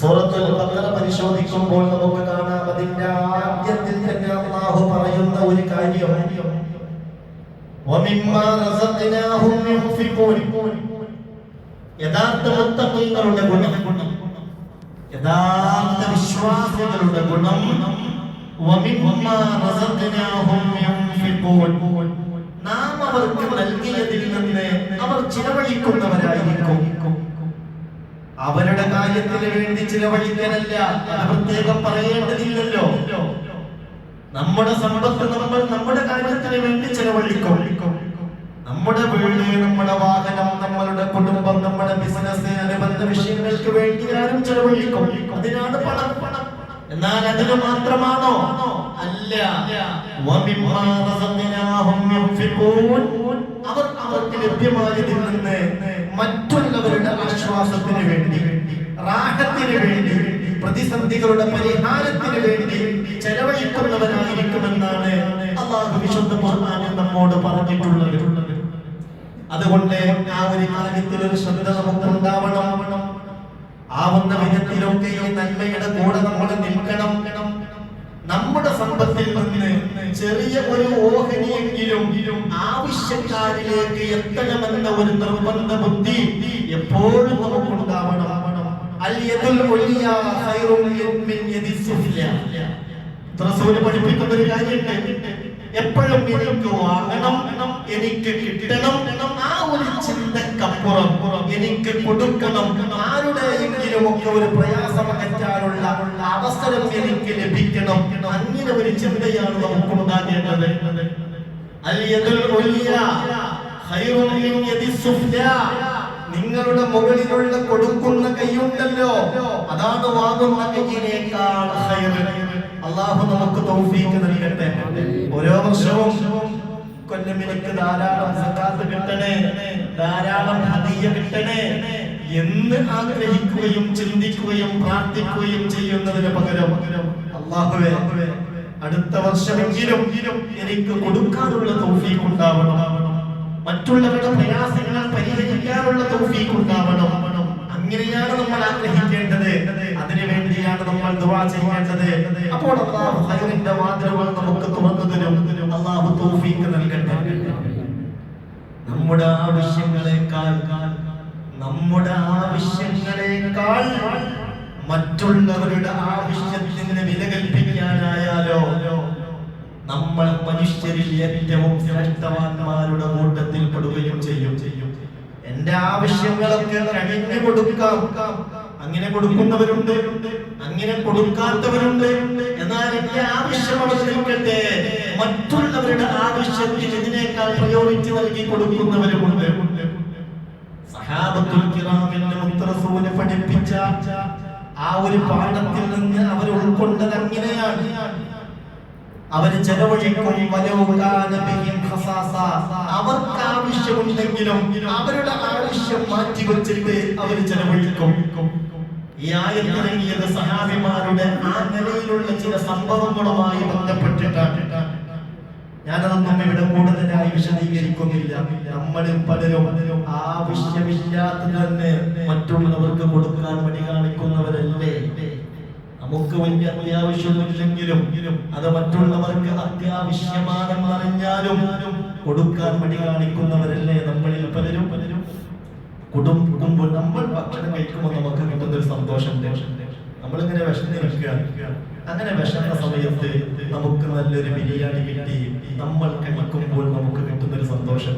സൂറത്തുൽ ബഖറ പരിശോധിക്കുമ്പോൾ നമുക്ക് കാണാം അതിന്റെ ആദ്യത്തിൽ തന്നെ അള്ളാഹു പറയുന്ന ഒരു കാര്യം. യഥാർത്ഥ ഗുണം. വിശ്വാസികളുടെ ഗുണം. നാം അവർക്ക് നൽകിയതിൽ നിന്ന് അവർ ചിലവഴിക്കുന്നവരായിരിക്കും. അവരുടെ കാര്യത്തിന് വേണ്ടി ചിലവഴിക്കാനല്ല അത് പ്രത്യേകം പറയേണ്ടതില്ലല്ലോ. നമ്മുടെ സമ്പത്ത് നമ്മൾ നമ്മുടെ കാര്യത്തിന് വേണ്ടി ചിലവഴിക്കും. നമ്മുടെ വീട് നമ്മുടെ വാഹനം നമ്മളുടെ കുടുംബം നമ്മുടെ ബിസിനസ് അനുബന്ധ വിഷയങ്ങൾക്ക് വേണ്ടി ആരും ചെലവഴിക്കും. അതിനാണ് പണം. പണം എന്നാൽ അതിന് മാത്രമാണോ? അല്ല. അവർ അവർക്ക് ലഭ്യമായതിൽ നിന്ന് മറ്റുള്ളവരുടെ ആശ്വാസത്തിന് വേണ്ടി റാഹത്തിന് വേണ്ടി പ്രതിസന്ധികളുടെ പരിഹാരത്തിന് വേണ്ടി ചെലവഴിക്കുന്നവരായിരിക്കുമെന്നാണ് അള്ളാഹു വിശുദ്ധ നമ്മോട് പറഞ്ഞിട്ടുള്ളത്. അതുകൊണ്ട് ആ ഒരു കാര്യത്തിൽ ഒരു ശ്രദ്ധ നമുക്ക് ഉണ്ടാവണം ആവുന്ന വിധത്തിലൊക്കെ നന്മയുടെ കൂടെ നമ്മൾ നിൽക്കണം. നമ്മുടെ സമ്പത്തിൽ നിന്ന് ചെറിയ ഒരു ഓഹരിയെങ്കിലും ആവശ്യക്കാരിലേക്ക് എത്തണമെന്ന ഒരു നിർബന്ധ ബുദ്ധി എപ്പോഴും നമുക്കുണ്ടാവണം. പഠിപ്പിക്കുന്ന ഒരു എപ്പോഴും എനിക്ക് വാങ്ങണം എനിക്ക് കിട്ടണം. ആ ഒരു ചിന്തക്കപ്പുറം എനിക്ക് കൊടുക്കണം. ആരുടെയെങ്കിലും ഒക്കെ ഒരു പ്രയാസം അകറ്റാനുള്ള അവസരം എനിക്ക് ലഭിക്കണം. അങ്ങനെ ഒരു ചിന്തയാണ് നമുക്ക് ഉണ്ടാകേണ്ടത്. നിങ്ങളുടെ മുകളിലുള്ള കൊടുക്കുന്ന കൈയുണ്ടല്ലോ. അതാണ് വാങ്ങുന്ന കൈയിനേക്കാൾ അള്ളാഹു നമുക്ക് തൗഫീഖ് നൽകട്ടെ. ഓരോ വർഷവും കൊല്ലം എനിക്ക് ധാരാളം സക്കാത്ത് കിട്ടണേ ധാരാളം ഹദിയ കിട്ടണേ. എന്ന് ആഗ്രഹിക്കുകയും ചിന്തിക്കുകയും പ്രാർത്ഥിക്കുകയും ചെയ്യുന്നതിന് പകരം അള്ളാഹുവേ അടുത്ത വർഷമെങ്കിലും എനിക്ക് കൊടുക്കാനുള്ള തൗഫീഖ് ഉണ്ടാവണം. മറ്റുള്ളവരുടെ പ്രയാസങ്ങൾ പരിഹരിക്കാനുള്ള തൗഫീഖ് ഉണ്ടാവണം. അങ്ങനെയാണ് നമ്മൾ ആഗ്രഹിക്കേണ്ടത്. അതിനു വേണ്ടിയാണ് നമ്മൾ ദുവാ ചെയ്യേണ്ടത്. അപ്പോൾ അല്ലാഹു ഖൈറിന്റെ വാതിലുകൾ നമുക്ക് തുറന്നതിനും അല്ലാഹു തൗഫീഖ് നൽകട്ടെ. നമ്മുടെ ആവശ്യങ്ങളെക്കാൾ നമ്മുടെ ആവശ്യങ്ങളെക്കാൾ മറ്റുള്ളവരുടെ ആവശ്യത്തിന് വില കൽപ്പിക്കാനായാലോ നമ്മൾ മനുഷ്യരിൽ ഏറ്റവും ശ്രേഷ്ഠവാന്മാരുടെ കൂട്ടത്തിൽ പെടുകയും ചെയ്യും ചെയ്യും. എന്റെ ആവശ്യങ്ങളൊക്കെ കഴിഞ്ഞു കൊടുക്കാം. അങ്ങനെ കൊടുക്കുന്നവരുണ്ട് അങ്ങനെ കൊടുക്കാത്തവരുണ്ട്. എന്നാൽ എന്റെ ആവശ്യം അവസരിക്കട്ടെ മറ്റുള്ളവരുടെ ആവശ്യത്തിൽ ഇതിനേക്കാൾ പ്രയോറിറ്റി നൽകി കൊടുക്കുന്നവരുമുണ്ട്. മുത്തറസൂൽ പഠിപ്പിച്ച ആ ഒരു പാഠത്തിൽ നിന്ന് അവർ ഉൾക്കൊണ്ടത് അങ്ങനെയാണ്. അവർ ചെലവഴിക്കും ആവശ്യമുണ്ടെങ്കിലും അവരുടെ ആവശ്യം മാറ്റിവെച്ചിട്ട് അവർ ചെലവഴിക്കും. ഈ ആയത്തിറങ്ങിയത് സഹാബിമാരുടെ ആ നിലയിലുള്ള ചില സംഭവങ്ങളുമായി ബന്ധപ്പെട്ടിട്ടാണ്. ഞാനതൊന്നും ഇവിടെ കൂടുതലായി വിശദീകരിക്കുന്നില്ല. നമ്മൾ പലരും ആവശ്യമില്ലാത്ത തന്നെ മറ്റുള്ളവർക്ക് കൊടുക്കാൻ മടി കാണിക്കുന്നവരല്ലേ? നമുക്ക് വലിയ അത്യാവശ്യമില്ലെങ്കിലും അത് മറ്റുള്ളവർക്ക് അത്യാവശ്യമാണെന്ന് അറിഞ്ഞാലും കൊടുക്കാൻ മടി കാണിക്കുന്നവരല്ലേ നമ്മളിൽ പലരും? പലരും കുടും കുടുംബം നമ്മൾ ഭക്ഷണം കഴിക്കുമ്പോൾ നമുക്ക് കിട്ടുന്ന ഒരു സന്തോഷം. നമ്മളിങ്ങനെ വിഷമിരിക്കുക അങ്ങനെ വിഷമ സമയത്ത് നമുക്ക് നല്ലൊരു ബിരിയാണി കിട്ടി. നമ്മൾ കഴിക്കുമ്പോൾ നമുക്ക് കിട്ടുന്ന ഒരു സന്തോഷം.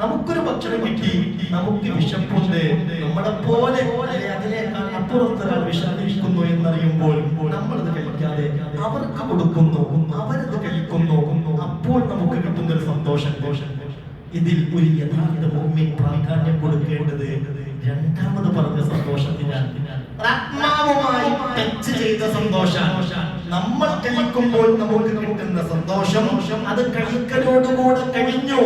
നമുക്കൊരു ഭക്ഷണം കിട്ടി നമുക്ക് വിശപ്പുണ്ട്. നമ്മളെ പോലെ അതിനേക്കാൾ വിഷമിരിക്കുന്നു എന്നറിയുമ്പോൾ നമ്മളത് കഴിക്കാതെ അവർക്ക് കൊടുക്കുന്നു അവരത് കഴിക്കുന്നു. അപ്പോൾ നമുക്ക് കിട്ടുന്ന ഒരു സന്തോഷം. ഇതിൽ ഒരു യഥാർത്ഥ ഭൂമി പ്രാധാന്യം കൊടുക്കേണ്ടത് രണ്ടാമത് പറഞ്ഞ സന്തോഷത്തിനാണ്. ചെയ്ത സന്തോഷം നമ്മൾ കഴിക്കുമ്പോൾ നമുക്ക് കിട്ടുന്ന സന്തോഷം അത് കഴിക്കലോടുകൂടെ കഴിഞ്ഞു.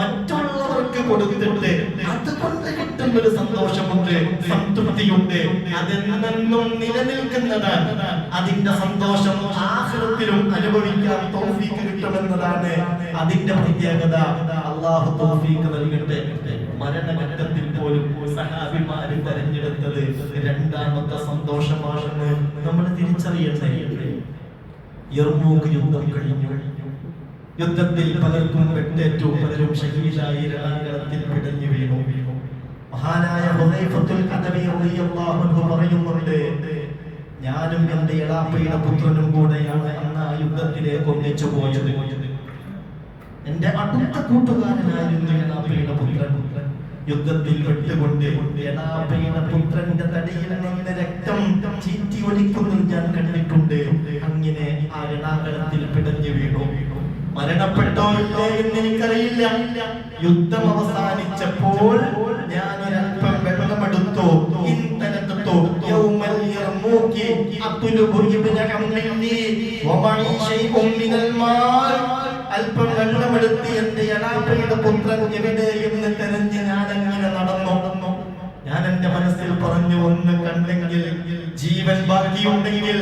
മറ്റുള്ളവർക്ക് കൊടുത്തിട്ട് അതുകൊണ്ട് കിട്ടുന്ന ഒരു സന്തോഷമുണ്ട് സംതൃപ്തിയുണ്ട്. അതെന്നും നിലനിൽക്കുന്നതാണ്. അതിന്റെ സന്തോഷം ആഹ്ലത്തിലും അനുഭവിക്കാൻ തോഫീക്ക് കിട്ടുമെന്നതാണ് അതിന്റെ പ്രത്യേകത. അള്ളാഹു തോഫീക്ക് നൽകട്ടെ. മരണഘട്ടത്തിൽ പോലും സഹാബിമാര് തെരഞ്ഞെടുത്തത് രണ്ടാമത്തെ സന്തോഷമാണെന്ന് നമ്മൾ തിരിച്ചറിയണ്ടേ യർമൂക്ക് യുദ്ധം കഴിഞ്ഞു യുദ്ധത്തിൽ പലർക്കും വെട്ടേറ്റു പലരും ഷഹീദായി രണാങ്കണത്തിൽ പിടഞ്ഞു വീണു. മഹാനായ പറയുന്നുണ്ട് ഞാനും എന്റെ ഇളാപ്പയുടെ പുത്രനും കൂടെയാണ് അന്ന് ആ യുദ്ധത്തിലേക്ക് ഒന്നിച്ചു പോയത്. എന്റെ അടുത്ത കൂട്ടുകാരനായിരുന്നു ഇളാപ്പയുടെ പുത്രൻ. യുദ്ധത്തിൽ വിട്ടുകൊണ്ട് പുത്രന്റെ തടിയിൽ നിന്ന് രക്തം ചീറ്റി ഒലിക്കുന്നത് ഞാൻ കണ്ടിട്ടുണ്ട്. അങ്ങനെ ആ രണാങ്കണത്തിൽ പിടഞ്ഞു വീണു. മരണപ്പെട്ടോ ഇല്ലേ എന്ന് എനിക്കറിയില്ല. യുദ്ധം അവസാനിച്ചപ്പോൾ ഞാൻ ഒരല്പം വെള്ളമെടുത്തു. ഇന്ധനത്തു യൗമൽ മിനൽ മാൽ അല്പം വെള്ളമെടുത്ത് എന്റെ എളാപ്പയുടെ പുത്രൻ എവിടെ എന്ന് തെരഞ്ഞ് ഞാൻ അങ്ങനെ നടന്നു. ഞാൻ എന്റെ മനസ്സിൽ പറഞ്ഞു ഒന്ന് കണ്ടെങ്കിൽ ജീവൻ ബാക്കിയുണ്ടെങ്കിൽ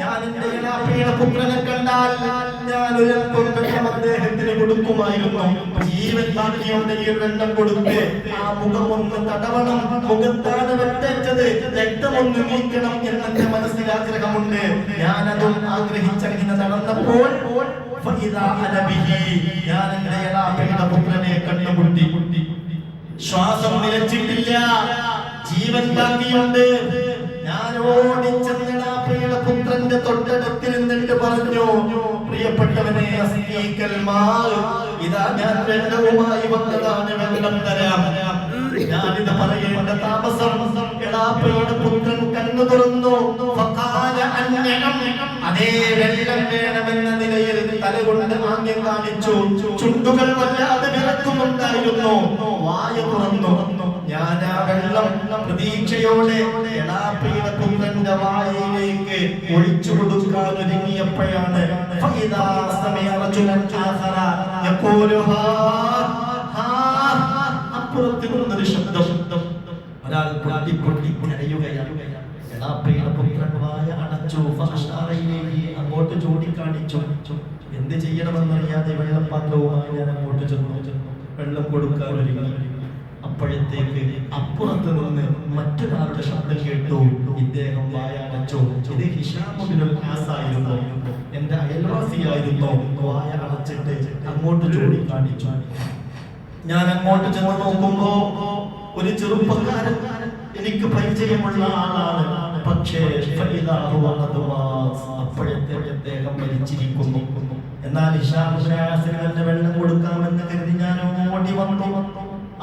ഞാൻ എന്റെ പുത്രനെ കണ്ടാൽ ഞാൻ വെള്ളം അദ്ദേഹത്തിന് കൊടുക്കുമായിരുന്നു. ജീവൻ ബാക്കിയുണ്ടെങ്കിൽ വെള്ളം കൊടുത്ത് ആ മുഖമൊന്ന് തടവണം. മുഖത്താണ് വെട്ടേറ്റത്. രക്തമൊന്ന് നീക്കണം എന്നെ മനസ്സിൽ ആഗ്രഹമുണ്ട്. ഞാനതും ആഗ്രഹിച്ചങ്ങനെ നടന്നപ്പോൾ ഞാൻ എന്റെ ഇലാഫയുടെ പുത്രനെ കണ്ടുമുട്ടി. ശ്വാസം നിലച്ചിട്ടില്ല. ജീവൻ ബാക്കിയുണ്ട് ഞാൻ ഓടിച്ചെന്നിടാ പുത്രന്റെ തൊട്ടടുത്തിൽ നിന്നിട്ട് പറഞ്ഞു പ്രിയപ്പെട്ടവനെ ഇതാ ഞാൻ വെള്ളവുമായി വന്നതാണ് വെള്ളം തരാം ഞാനിത് പറയേണ്ട താമസം എടാപ്പയുടെ പുത്രൻ കണ്ണു തുറന്നു. അതേ വെള്ളം വേണമെന്ന നിലയിൽ തലകൊണ്ട് ആംഗ്യം കാണിച്ചു. ചുണ്ടുകൾ വല്ലാതെ വിറക്കുന്നുണ്ടായിരുന്നു വായ തുറന്നു. ഞാൻ ആ വെള്ളം പ്രതീക്ഷയോടെ എടാപ്പയുടെ പുത്രന്റെ വായയിലേക്ക് ഒഴിച്ചു കൊടുക്കാൻ ഒരുങ്ങിയപ്പോഴാണ് അങ്ങോട്ട് ചൂണ്ടിക്കാണിച്ചു. എന്ത് ചെയ്യണമെന്നറിയാതെ വെള്ളപ്പാത്രവുമായി ഞാൻ അങ്ങോട്ട് ചെന്നു. വെള്ളം കൊടുക്കാൻ ഒരുങ്ങി അപ്പോഴത്തേക്ക് അപ്പുറത്ത് നിന്ന് മറ്റൊരാളുടെ ശബ്ദം കേട്ടു. ഇദ്ദേഹം വായ അടച്ചു ഇത് ഹിഷാമുബിനുൽ ആസായിരുന്നു എന്റെ അയൽവാസിയായിരുന്നു. വായ അടച്ചിട്ട് അങ്ങോട്ട് ചൂണ്ടിക്കാണിച്ചു ഞാൻ അങ്ങോട്ട് ചെന്ന് നോക്കുമ്പോ ഒരു ചെറുപ്പക്കാരൻ എനിക്ക് പരിചയമുള്ള ആളാണ്. പക്ഷേ അപ്പോഴത്തെ അദ്ദേഹം മരിച്ചിരിക്കുന്നു. എന്നാൽ ഇഷാ ഇഷാമുദ്രാസിന് തന്നെ വെള്ളം കൊടുക്കാമെന്ന് കരുതി ഞാൻ ഓടി വന്നു.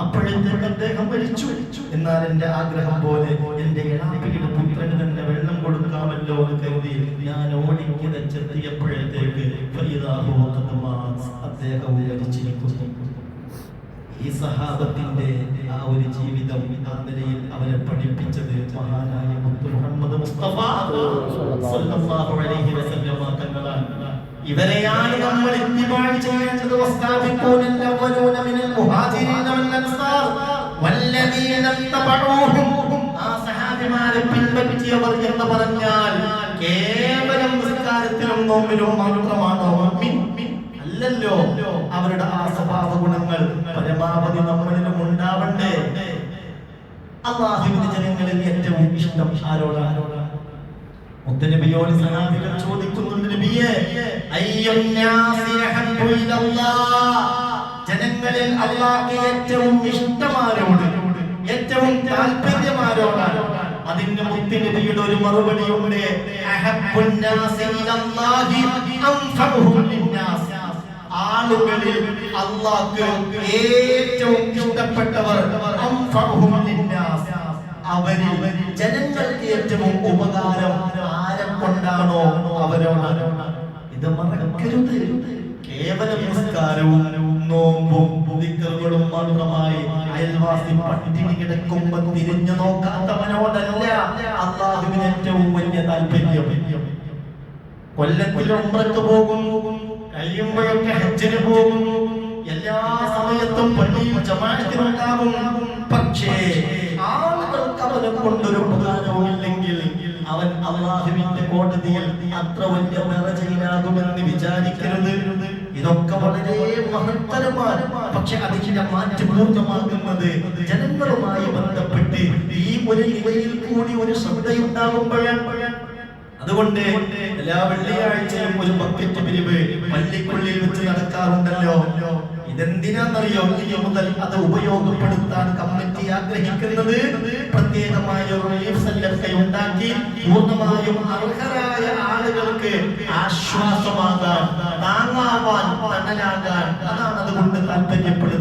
അപ്പോഴത്തേക്ക് അദ്ദേഹം മരിച്ചു. എന്നാൽ എന്റെ ആഗ്രഹം പോലെ എന്റെ ഇളാപ്പിയുടെ പുത്രന് തന്നെ വെള്ളം കൊടുക്കാമല്ലോ എന്ന് കരുതി ഞാൻ ഓടിക്കിതച്ചെത്തിയപ്പോഴത്തേക്ക് അദ്ദേഹം മരിച്ചിരിക്കുന്നു ഈ സഹാബത്തിന്റെ ആ ഒരു ജീവിതം ആ നിലയിൽ അവരെ പഠിപ്പിച്ചത് മഹാനായ മുഹമ്മദ് മുസ്തഫ അലൈഹി തങ്ങളാണ്. ഇവരെയാണ് നമ്മൾ ഇത്തിബാഴ് ചെയ്യേണ്ടത്. മിനൽ ആ പിൻപറ്റിയവർ എന്ന് പറഞ്ഞാൽ കേവലം അല്ലല്ലോ. അവരുടെ ആ സ്വഭാവ ഗുണങ്ങൾ പരമാവധി നമ്മളിലും ഉണ്ടാവണ്ടേ? അള്ളാഹുവിന്റെ ജനങ്ങളിൽ ഏറ്റവും ഇഷ്ടം ആരോട്? സഹാബികൾ ചോദിക്കുന്നുണ്ട് ജനങ്ങളിൽ അള്ളാഹ്ക്ക് ഏറ്റവും ഇഷ്ടമാരോട് മുത്തിനബിയുടെ ഒരു മറുപടി ഉണ്ട്. അഹബ്ബുന്നാസി ഇലല്ലാഹി ലിന്നാസ്. ആളുകളിൽ അള്ളാഹ്ക്ക് ഏറ്റവും ഇഷ്ടപ്പെട്ടവർ അവരിൽ ജനങ്ങൾക്ക് ഏറ്റവും ഉപകാരം ആരെ കൊണ്ടാണോ അവരോടാണ് ഇത് മറക്കരുത്. കേവലം പുരസ്കാരവും നോമ്പും മാത്രമായി അയൽവാസി പട്ടിണി കിടക്കുമ്പോ തിരിഞ്ഞു നോക്കാത്തവനോടല്ല. ഏറ്റവും വലിയ താല്പര്യം. കൊല്ലത്തിൽ ഉമ്രക്ക് പോകും കഴിയുമ്പോഴൊക്കെ ഹജ്ജിന് പോകും എല്ലാ സമയത്തും പള്ളിയും ജമാഅത്തിനുണ്ടാകും. പക്ഷേ ആളുകൾക്ക് അവനെ കൊണ്ടൊരു ഉപകാരവും ഇല്ലെങ്കിൽ അവൻ അള്ളാഹുവിന്റെ കോടതിയിൽ അത്ര വലിയ നിറചയിലാകുമെന്ന് വിചാരിക്കരുത്. ഇതൊക്കെ വളരെ മഹത്തരമാണ്. പക്ഷെ അതിന്റെ മാറ്റപൂർണമാകുന്നത് ജനങ്ങളുമായി ബന്ധപ്പെട്ട് ഈ ഒരു നിലയിൽ കൂടി ഒരു ശ്രദ്ധയുണ്ടാകുമ്പോഴാണ്. അതുകൊണ്ട് എല്ലാ വെള്ളിയാഴ്ചയും ഒരു ബക്കറ്റ് പിരിവ് പള്ളിക്കുള്ളിൽ വെച്ച് നടക്കാറുണ്ടല്ലോ. ഇതെന്തിനാണെന്നറിയോ ഇനി മുതൽ അത് ഉപയോഗപ്പെടുത്താൻ കമ്മിറ്റി ആഗ്രഹിക്കുന്നത് പ്രത്യേകമായ ഉണ്ടാക്കി പൂർണമായും അർഹരായ ആളുകൾക്ക് ആശ്വാസമാകാൻ താങ്ങാവാൻ തണലാകാൻ അതാണ് അതുകൊണ്ട് താല്പര്യപ്പെടുന്നത്.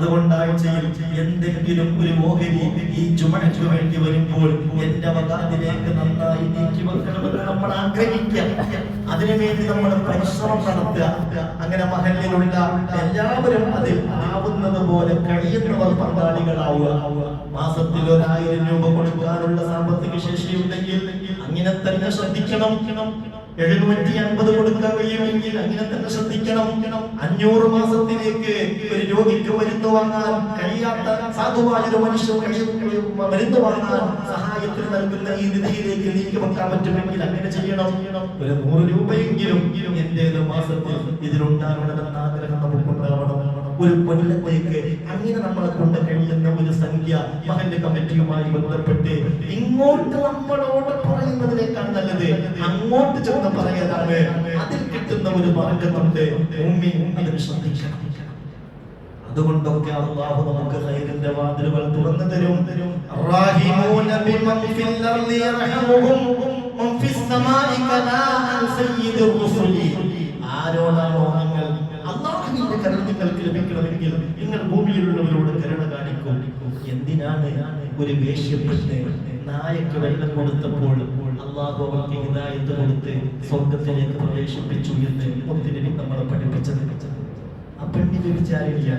അതുകൊണ്ട് ആഴ്ചയിൽ എന്തെങ്കിലും ഒരു ഓഹരി ഈ ചുമടയ്ക്ക് വേണ്ടി വരുമ്പോൾ എന്റെ വകാതിലേക്ക് നന്നായി നീക്കി വെക്കണമെന്ന് നമ്മൾ ആഗ്രഹിക്കുക അതിനുവേണ്ടി നമ്മൾ പരിശ്രമം നടത്തുക. അങ്ങനെ മഹലിലുള്ള എല്ലാവരും അതിൽ ആവുന്നത് പോലെ കഴിയുന്നവർ പങ്കാളികളാവുക. മാസത്തിൽ ഒരായിരം രൂപ കൊടുക്കാനുള്ള സാമ്പത്തിക ശേഷിയുണ്ടെങ്കിൽ അങ്ങനെ തന്നെ ശ്രദ്ധിക്കണം. എഴുന്നൂറ്റി അൻപത് കൊടുക്കാൻ കഴിയുമെങ്കിൽ അങ്ങനെ തന്നെ ശ്രദ്ധിക്കണം. അഞ്ഞൂറ് മാസത്തിലേക്ക് ഒരു രോഗിക്ക് മരുന്ന് വാങ്ങാൻ കഴിയാത്ത സാധുവായ ഒരു മനുഷ്യൻ മരുന്ന് വാങ്ങാൻ സഹായത്തിന് നൽകുന്ന ഈ നിധിയിലേക്ക് നീക്കി വെക്കാൻ പറ്റുമെങ്കിൽ അങ്ങനെ ചെയ്യണം. ഒരു നൂറ് രൂപയെങ്കിലും എന്റേത് മാസത്തിൽ ഇതിലുണ്ടാകണമെന്ന ആഗ്രഹം നമുക്കുണ്ടാവണം. ഒരു കൊല്ലത്തേക്ക് അങ്ങനെ നമ്മളെ കൊണ്ട് കഴിയുന്ന ഒരു സംഖ്യ മകന്റെ കമ്മിറ്റിയുമായി ബന്ധപ്പെട്ട് ഇങ്ങോട്ട് നമ്മളോട് പറയുന്നതിനേക്കാൾ നല്ലത് അങ്ങോട്ട് ചെന്ന് പറയലാണ് അതിൽ കിട്ടുന്ന ഒരു മാർഗമുണ്ട് ഉമ്മി അതിന് ശ്രദ്ധിക്കണം അതുകൊണ്ടൊക്കെ അള്ളാഹു നമുക്ക് ഖൈറിന്റെ വാതിലുകൾ തുറന്നു തരും. റഹീമൂന ബിമൻ ഫിൽ അർളി യർഹമുഹും മൻ ഫിസ് സമാഇ കലാഅൻ സയ്യിദുർ റുസുലി. ആരോടാണോ നിങ്ങൾ അള്ളാഹുവിന്റെ കരുണ നിങ്ങൾക്ക് ലഭിക്കണമെങ്കിൽ നിങ്ങൾ ഭൂമിയിലുള്ളവരോട് കരുണ കാണിക്കും. എന്തിനാണ് ഒരു വേശ്യപ്പെട്ട് നായക്ക് വെള്ളം കൊടുത്തപ്പോൾ അള്ളാഹു അവർക്ക് ഹിദായത്ത് കൊടുത്ത് സ്വർഗത്തിലേക്ക് പ്രവേശിപ്പിച്ചു എന്ന് ഒത്തിരി നമ്മളെ പഠിപ്പിച്ചത്. ആ പെണ്ണിന്റെ വിചാരില്ല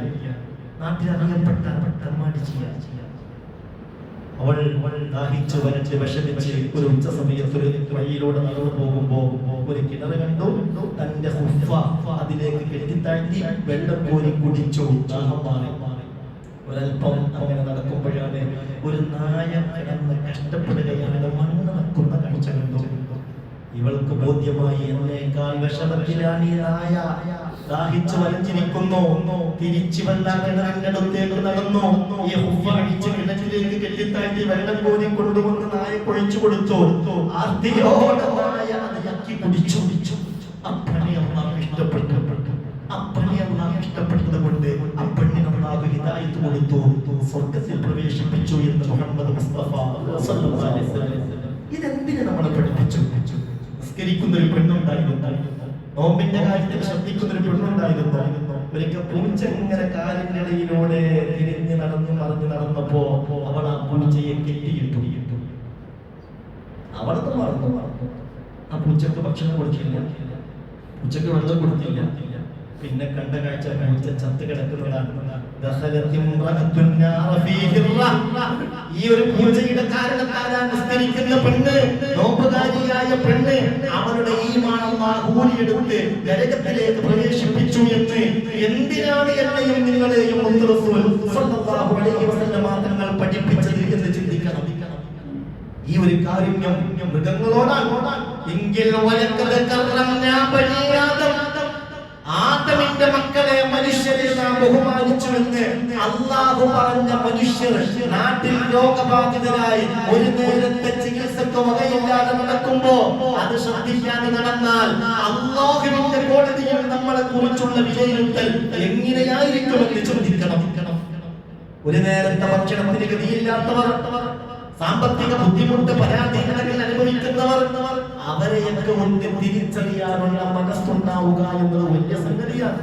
നാട്ടിൽ അറിയപ്പെട്ട കർമാടി ചെയ്യാൻ അവൾ അവൾ ദാഹിച്ചു വരച്ച് വിഷമിച്ച് ഒരു ഉച്ച സമയത്ത് ഒരു വഴിയിലൂടെ നടന്നു പോകുമ്പോ ഒരു കിണർ കണ്ടു. തന്റെ അതിലേക്ക് കെട്ടിത്താഴ്ത്തി വെള്ളം കോരി കുടിച്ചു. ദാഹം മാറി. ഒരല്പം അങ്ങനെ നടക്കുമ്പോഴാണ് ഒരു നായ കിടന്ന് കഷ്ടപ്പെടുകയാണ് മണ്ണ് നക്കുന്ന കാഴ്ച കണ്ടു. ഇവൾക്ക് ബോധ്യമായി എന്നേക്കാൾ വിഷമത്തിലാണ് ഈ നായ. ദാഹിച്ചു വലിച്ചിരിക്കുന്നു. തിരിച്ചു വന്ന കിണറിന്റെ അടുത്തേക്ക് നടന്നു. ഈ ഹുഫ അടിച്ച് കിണറ്റിലേക്ക് കെട്ടിത്താഴ്ത്തി വെള്ളം കോരി കൊണ്ടുവന്ന് നായ കൊഴിച്ചു കൊടുത്തു. ആർത്തിയോടെ നായ കുടിച്ചു കുടിച്ചു അപ്പണി അള്ളാഹ് ഇഷ്ടപ്പെട്ടു അപ്പണി അള്ളാഹ് ഇഷ്ടപ്പെട്ടത് കൊണ്ട് അപ്പണ്ണി അള്ളാഹ് ഹിദായത്ത് കൊടുത്തു സ്വർഗത്തിൽ പ്രവേശിപ്പിച്ചു എന്ന് മുഹമ്മദ് മുസ്തഫ ഇതെന്തിനെ നമ്മളെ പഠിപ്പിച്ചു? നിസ്കരിക്കുന്ന ഒരു പെണ്ണുണ്ടായിരുന്നു. നോമ്പിന്റെ കാര്യത്തിൽ ശ്രദ്ധിക്കുന്ന ഒരു പെണ്ണുണ്ടായിരുന്നു. ഒരിക്കൽ പൂച്ച ഇങ്ങനെ കാലിനിടയിലൂടെ തിരിഞ്ഞ് നടന്ന് മറിഞ്ഞ് നടന്നപ്പോ അവൾ ആ പൂച്ചയെ കെട്ടിയിട്ടു. അവിടുന്ന് മറന്നു മറന്നു. ആ പൂച്ചക്ക് ഭക്ഷണം കൊടുത്തില്ല. പൂച്ചക്ക് വെള്ളം കൊടുത്തില്ല. പിന്നെ കണ്ട കാഴ്ച കാഴ്ച ചത്ത് കിടക്കുന്നതാണ്. ഈ ഒരു പൂജയുടെ കാരണത്താലാണ് നിസ്കരിക്കുന്ന പെണ്ണ് നോമ്പുകാരിയായ പെണ്ണ് അവരുടെ ഈമാൻ അല്ലാഹു ഊരിയെടുത്ത് നരകത്തിലേക്ക് പ്രവേശിപ്പിച്ചു എന്ന് എന്തിനാണ് എന്നെയും നിങ്ങളെയും തങ്ങൾ പഠിപ്പിച്ചത് എന്ന് ചിന്തിക്കണം. ഈ ഒരു കാരുണ്യം മൃഗങ്ങളോടാണ്. എങ്കിൽ വലക്കത് കർറംനാ ബനീ ആദം. ആദമിന്റെ മക്കളെ മനുഷ്യരെ നാം ബഹുമാനിച്ചുവെന്ന് അള്ളാഹു പറഞ്ഞ മനുഷ്യർ നാട്ടിൽ രോഗബാധിതരായി ഒരു നേരത്തെ ചികിത്സക്ക് വകയില്ലാതെ നടക്കുമ്പോ അത് ശ്രദ്ധിക്കാതെ നടന്നാൽ അള്ളാഹുവിന്റെ കോടതിയിൽ നമ്മളെ കുറിച്ചുള്ള വിലയിരുത്തൽ എങ്ങനെയായിരിക്കുമെന്ന് ചിന്തിക്കണം ഒരു നേരത്തെ ഭക്ഷണത്തിന് ഗതിയില്ലാത്തവർ സാമ്പത്തിക ബുദ്ധിമുട്ട് പരാധീനതകൾ അനുഭവിക്കുന്നവർ അവരെയൊക്കെ ഒന്ന് തിരിച്ചറിയാനുള്ള മനസ്സുണ്ടാവുക എന്നത് വലിയ സംഗതിയാണ്.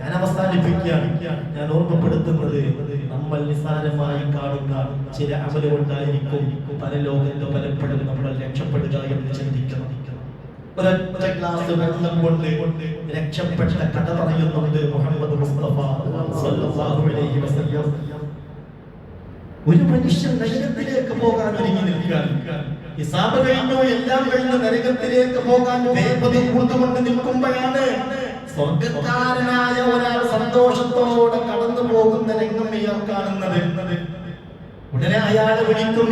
ഞാൻ അവസാനിപ്പിക്കുകയാണ്. ഞാൻ ഓർമ്മപ്പെടുത്തുന്നത് നമ്മൾ നിസ്സാരമായി കാണുന്ന ചില അമലുകൊണ്ടായിരിക്കും പല ലോകത്ത് പലപ്പോഴും നമ്മൾ രക്ഷപ്പെടുക എന്ന് ചിന്തിക്കണം. കൊണ്ട് രക്ഷപ്പെട്ട കഥ പറയുന്നുണ്ട് മുഹമ്മദ് മുസ്തഫ സല്ലല്ലാഹു അലൈഹി വസല്ലം. ഒരു മനുഷ്യൻ നരകത്തിലേക്ക് പോകാൻ ഒരുങ്ങി നിൽക്കാൻ. ഹിസാബ് കഴിഞ്ഞു എല്ലാം കഴിഞ്ഞ നരകത്തിലേക്ക് പോകാൻ വേപതി കൂട്ടുകൊണ്ട് നിൽക്കുമ്പോഴാണ് സ്വർഗക്കാരനായ ഒരാൾ സന്തോഷത്തോടെ കടന്നു പോകുന്ന രംഗം ഇയാൾ കാണുന്നത്. ഉടനെ അയാൾ വിളിക്കും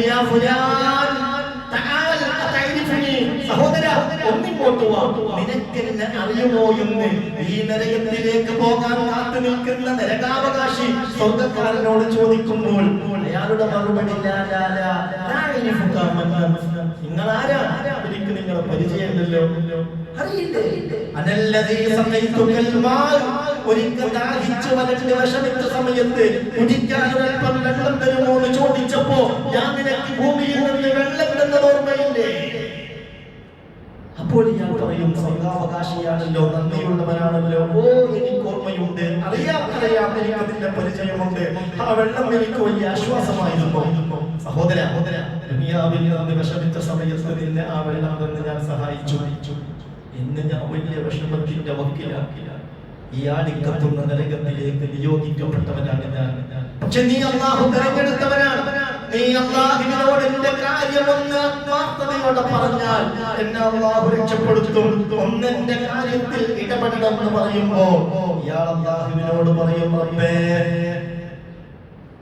ഒന്നിങ്ങോട്ട് വാ നിനക്ക് അറിയുമോ എന്ന്? ഈ നരകത്തിലേക്ക് പോകാൻ കാത്തു നിൽക്കുന്ന നരകാവകാശി സ്വർഗക്കാരനോട് ചോദിക്കുമ്പോൾ അയാളുടെ മറുപടി നിങ്ങൾ ആരാ എനിക്ക് നിങ്ങളെ പരിചയമില്ലല്ലോ. ഒരിക്കൽ ദാഹിച്ചു വലഞ്ഞ് വിഷമിച്ച സമയത്ത് കുടിക്കാൻ ഒരൽപ്പം വെള്ളം തരുമോ എന്ന് ചോദിച്ചപ്പോ ഞാൻ നിനക്ക് ഭൂമിയിൽ നിന്ന് വെള്ളം തന്നത് ഓർമ്മയില്ലേ? അപ്പോൾ ഞാൻ പറയും സ്വർഗാവകാശിയാണല്ലോ നന്ദിയുള്ളവനാണല്ലോ. ഓ എനിക്ക് ഓർമ്മയുണ്ട് അറിയാം അറിയാം എനിക്ക് അതിന്റെ പരിചയമുണ്ട്. ആ വെള്ളം എനിക്ക് വലിയ ആശ്വാസമായിരുന്നു. സഹോദര സഹോദര ദുനിയാവിൽ നിന്ന് വിഷമിച്ച സമയത്ത് നിന്നെ ആ വെള്ളം തന്ന് ഞാൻ സഹായിച്ചു. ഇന്ന് ഞാൻ വലിയ വിഷമത്തിന്റെ വക്കിലാക്കില്ല ഈ ആടിക്കത്തുന്ന നരകത്തിലേക്ക് നിയോഗിക്കപ്പെട്ടവനാണ് ഞാൻ. പക്ഷെ നീ അള്ളാഹു തെരഞ്ഞെടുത്തവനാണ്. നീ അള്ളാഹുവിനോട് എന്റെ കാര്യമൊന്ന് ആത്മാർത്ഥതയോടെ പറഞ്ഞാൽ എന്നെ അള്ളാഹു രക്ഷപ്പെടുത്തും. ഒന്നെന്റെ കാര്യത്തിൽ ഇടപെടണം എന്ന് പറയുമ്പോ ഇയാൾ അള്ളാഹുവിനോട് പറയും റബ്ബേ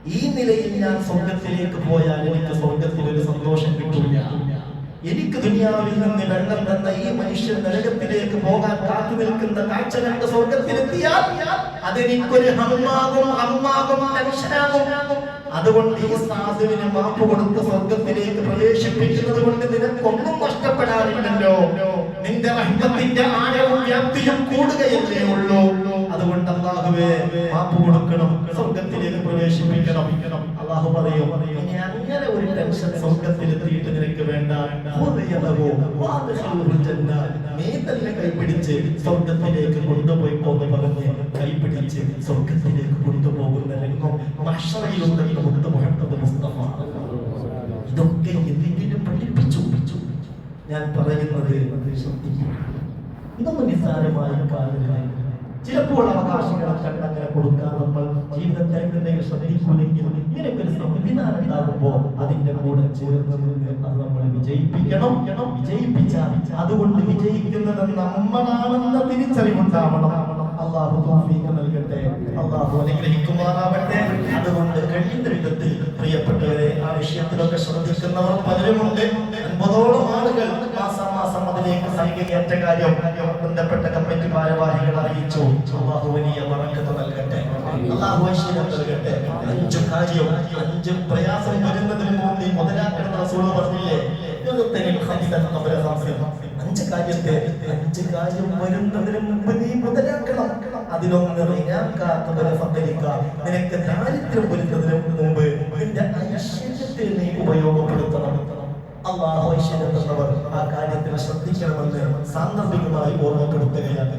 ഈ നിലയിൽ ഞാൻ സ്വർഗത്തിലേക്ക് പോയാൽ എനിക്ക് സ്വർഗത്തിൽ ഒരു സന്തോഷം കിട്ടില്ല എനിക്ക് ദുനിയാവിൽ നിന്ന് വെള്ളം തന്ന ഈ മനുഷ്യൻ നരകത്തിലേക്ക് പോകാൻ കാത്തു നിൽക്കുന്ന കാഴ്ച കണ്ട് സ്വർഗത്തിലെത്തിയാൽ അതെനിക്കൊരു ഹമ്മാകും അമ്മാകും ടെൻഷനാകും അതുകൊണ്ട് ഈ സാധുവിന് മാപ്പ് കൊടുത്ത് സ്വർഗത്തിലേക്ക് പ്രവേശിപ്പിക്കുന്നത് കൊണ്ട് നിനക്കൊന്നും നഷ്ടപ്പെടാറില്ലല്ലോ. നിന്റെ റഹ്മത്തിന്റെ ആഴവും വ്യാപ്തിയും കൂടുകയല്ലേ ഉള്ളൂ. അതുകൊണ്ട് അള്ളാഹുവേ മാപ്പ് കൊടുക്കണം സ്വർഗത്തിലേക്ക് പ്രവേശിപ്പിക്കണം. അള്ളാഹു പറയും അങ്ങനെ ഒരു ടെൻഷൻ സ്വർഗത്തിലെത്തിയിട്ട് നിനക്ക് വേണ്ട. നീ തന്നെ കൈപിടിച്ച് സ്വർഗത്തിലേക്ക് കൊണ്ടുപോയി പോന്ന് പറഞ്ഞ് കൈപിടിച്ച് സ്വർഗത്തിലേക്ക് കൊണ്ടുപോകുന്ന രംഗം മഹ്ശറയിലുണ്ടെന്ന് മുത്ത് മുഹമ്മദ് മുസ്തഫ. ഇതൊക്കെ എന്തെങ്കിലും പഠിപ്പിച്ചു. ഞാൻ പറയുന്നത് ശ്രദ്ധിക്കും ഇതൊന്നും നിസ്സാരമായ കാര്യമില്ല. ചിലപ്പോൾ അവകാശങ്ങളെ കൊടുക്കാൻ നമ്മൾ ജീവിതത്തിൽ എന്തെങ്കിലും ശ്രദ്ധിക്കൂലെങ്കിൽ ഇങ്ങനെയൊക്കെ സംവിധാനം ഉണ്ടാകുമ്പോ അതിന്റെ കൂടെ ചേർന്ന് അത് നമ്മൾ വിജയിപ്പിക്കണം. വിജയിപ്പിച്ചാൽ അതുകൊണ്ട് വിജയിക്കുന്നത് നമ്മളാണെന്ന തിരിച്ചറിവുണ്ടാവണം. അള്ളാഹു തോഫീക്ക് നൽകട്ടെ. അള്ളാഹു അനുഗ്രഹിക്കുമാറാവട്ടെ. അതുകൊണ്ട് കഴിയുന്ന വിധത്തിൽ പ്രിയപ്പെട്ടവരെ ആ വിഷയത്തിലൊക്കെ ശ്രദ്ധിക്കുന്നവർ പലരുമുണ്ട്. അൻപതോളം ആളുകൾ മാസമാസം അതിലേക്ക് സംഖ്യയേറ്റ കാര്യം ബന്ധപ്പെട്ട കമ്മിറ്റി ഭാരവാഹികൾ അറിയിച്ചു. അള്ളാഹു വലിയ വണക്കത്ത് നൽകട്ടെ. അള്ളാഹു ഐശ്വര്യം നൽകട്ടെ. അഞ്ച് കാര്യം അഞ്ച് പ്രയാസം വരുന്നതിന് മുമ്പ് നീ മുതലാക്കണം റസൂൽ പറഞ്ഞില്ലേ. അഞ്ച് കാര്യത്തെ അഞ്ച് കാര്യം വരുന്നതിന് മുമ്പ് നീ മുതലാക്കണം. അതിലൊന്ന് നിനക്ക് ദാരിദ്ര്യം വരുന്നതിന് മുമ്പ് നിന്റെ ഐശ്വര്യത്തെ നീ ഉപയോഗപ്പെടുത്തണം. അള്ളാഹു ഐശ്വര്യം തന്നവർ ആ കാര്യത്തിനെ ശ്രദ്ധിക്കണമെന്ന് സാന്ദർഭികമായി ഓർമ്മപ്പെടുത്തുകയാണ്.